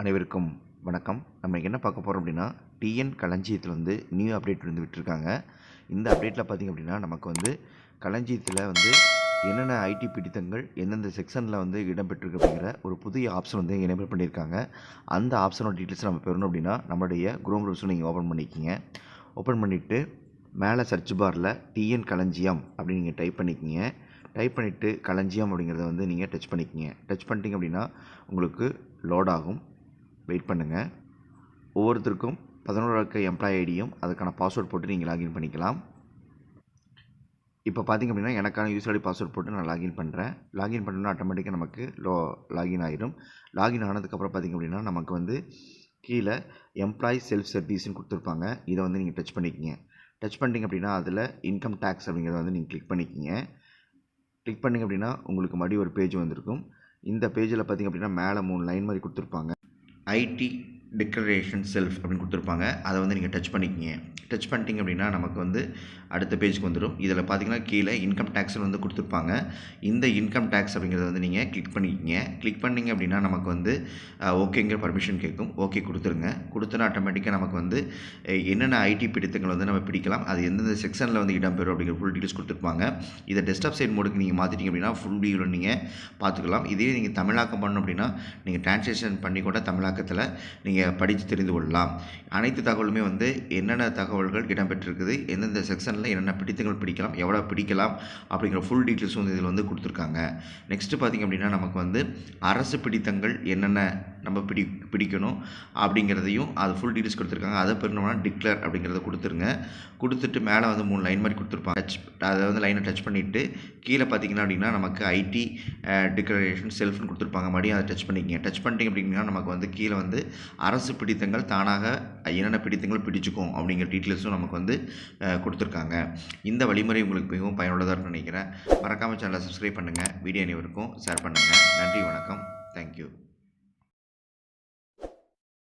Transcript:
அனைவருக்கும் வணக்கம். நம்ம என்ன பார்க்க போகிறோம் அப்படின்னா டிஎன் களஞ்சியத்தில் வந்து நியூ அப்டேட் வந்து விட்டுருக்காங்க. இந்த அப்டேட்டில் பார்த்திங்க அப்படின்னா நமக்கு வந்து களஞ்சியத்தில் வந்து என்னென்ன ஐடி பிடித்தங்கள் எந்தெந்த செக்ஷனில் வந்து இடம்பெற்றிருக்கு அப்படிங்கிற ஒரு புதிய ஆப்ஷன் வந்து எனேபிள் பண்ணியிருக்காங்க. அந்த ஆப்ஷனோட டீட்டெயில்ஸ் நம்ம பெறணும் அப்படின்னா நம்மளுடைய குரோம் ப்ரௌசர் நீங்கள் ஓப்பன் பண்ணிக்கிங்க. ஓப்பன் பண்ணிவிட்டு மேலே சர்ச் பாரில் டிஎன் களஞ்சியம் அப்படின்னு நீங்கள் டைப் பண்ணிக்கிங்க. டைப் பண்ணிவிட்டு களஞ்சியம் அப்படிங்கிறத வந்து நீங்கள் டச் பண்ணிக்கிங்க. டச் பண்ணிட்டீங்க அப்படின்னா உங்களுக்கு லோட் ஆகும். வெயிட் பண்ணுங்கள் ஒவ்வொருத்தருக்கும் பதினோரு இருக்க எம்ப்ளாயி ஐடியும் அதுக்கான பாஸ்வேர்ட் போட்டு நீங்கள் லாகின் பண்ணிக்கலாம். இப்போ பார்த்திங்க அப்படின்னா எனக்கான யூஸ் ஐடி பாஸ்வேர்ட் போட்டு நான் லாகின் பண்ணுறேன் லாகின் பண்ணோன்னா ஆட்டோமேட்டிக்காக நமக்கு லோ லாகின் ஆகிடும் லாகின் ஆனதுக்கப்புறம் பார்த்திங்க அப்படின்னா நமக்கு வந்து கீழே எம்ப்ளாயி செல்ஃப் சர்வீஸ்னு கொடுத்துருப்பாங்க. இதை வந்து நீங்கள் டச் பண்ணிக்கிங்க. டச் பண்ணிட்டீங்க அப்படின்னா அதில் இன்கம் டேக்ஸ் அப்படிங்கிறத வந்து நீங்கள் கிளிக் பண்ணிக்கிங்க. கிளிக் பண்ணிங்க அப்படின்னா உங்களுக்கு மறுபடியும் ஒரு பேஜ் வந்திருக்கும். இந்த பேஜில் பார்த்திங்க அப்படின்னா மேலே மூணு லைன் மாதிரி கொடுத்துருப்பாங்க. ஐடி டிக்ளரேஷன் செல்ஃப் அப்படின்னு கொடுத்துருப்பாங்க. அதை வந்து நீங்கள் டச் பண்ணிக்கிங்க. டச் பண்ணிட்டீங்க அப்படின்னா நமக்கு வந்து அடுத்த பேஜுக்கு வந்துடும் இதில் பார்த்தீங்கன்னா கீழே இன்கம் டேக்ஸ்னு வந்து கொடுத்துருப்பாங்க. இந்த இன்கம் டேக்ஸ் அப்படிங்கிறத வந்து நீங்கள் கிளிக் பண்ணிக்கிங்க. கிளிக் பண்ணிங்க அப்படின்னா நமக்கு வந்து ஓகேங்கிற பர்மிஷன் கேட்கும். ஓகே கொடுத்துருங்க. கொடுத்தனா ஆட்டோமேட்டிக்காக நமக்கு வந்து என்னென்ன ஐடி பிடித்தங்கள் வந்து நம்ம பிடிக்கலாம். அது எந்தெந்த செக்ஷனில் வந்து இடம்பெறும் அப்படிங்கிற ஃபுல் டீட்டெயில்ஸ் கொடுத்துருப்பாங்க. இதை டெஸ்க்டாப் சைட் மோடுக்கு நீங்கள் மாற்றிட்டீங்க அப்படின்னா ஃபுல் வியூவில் நீங்கள் பார்த்துக்கலாம் இதே நீங்கள் தமிழாக்கம் பண்ணணும் அப்படின்னா நீங்கள் டிரான்ஸ்லேஷன் பண்ணி கூட தமிழாக்கத்தில் நீங்கள் படித்து தெரிந்து கொள்ளலாம். அனைத்து தகவலுமே வந்து என்னென்ன தகவல்கள் இடம்பெற்றிருக்குது எந்தெந்த செக்ஷனில் என்னென்ன பிடித்தங்கள் பிடிக்கலாம் எவ்வளோ பிடிக்கலாம் அப்படிங்கிற ஃபுல் டீட்டெயில்ஸும் வந்து இதில் வந்து கொடுத்துருக்காங்க. நெக்ஸ்ட்டு பார்த்திங்க அப்படின்னா நமக்கு வந்து அரசு பிடித்தங்கள் என்னென்ன நம்ம பிடி பிடிக்கணும் அப்படிங்கிறதையும் அது ஃபுல் டீட்டெயில்ஸ் கொடுத்துருக்காங்க. அதை பெறணும்னா டிக்ளேர் அப்படிங்கிறத கொடுத்துருங்க. கொடுத்துட்டு மேலே வந்து மூணு லைன் மாதிரி கொடுத்துருப்பாங்க. டச் அதை வந்து லைனை டச் பண்ணிவிட்டு கீழே பார்த்தீங்கன்னா அப்படின்னா நமக்கு ஐடி டிக்ளரேஷன் செல்ஃப்னு கொடுத்துருப்பாங்க. மறுபடியும் அதை டச் பண்ணிக்கங்க. டச் பண்ணிட்டீங்க அப்படின்னா நமக்கு வந்து கீழே வந்து அரசு பிடித்தங்கள் தானாக என்னென்ன பிடித்தங்கள் பிடிச்சிக்கும் அப்படிங்கிற டீட்டெயில்ஸும் நமக்கு வந்து கொடுத்துருக்காங்க. இந்த வழிமுறை உங்களுக்கு மிகவும் பயனுள்ளதாக இருக்கும்னு நினைக்கிறேன். மறக்காமல் சேனலை சப்ஸ்கிரைப் பண்ணுங்கள் வீடியோ அனைவருக்கும் ஷேர் பண்ணுங்கள் நன்றி வணக்கம்.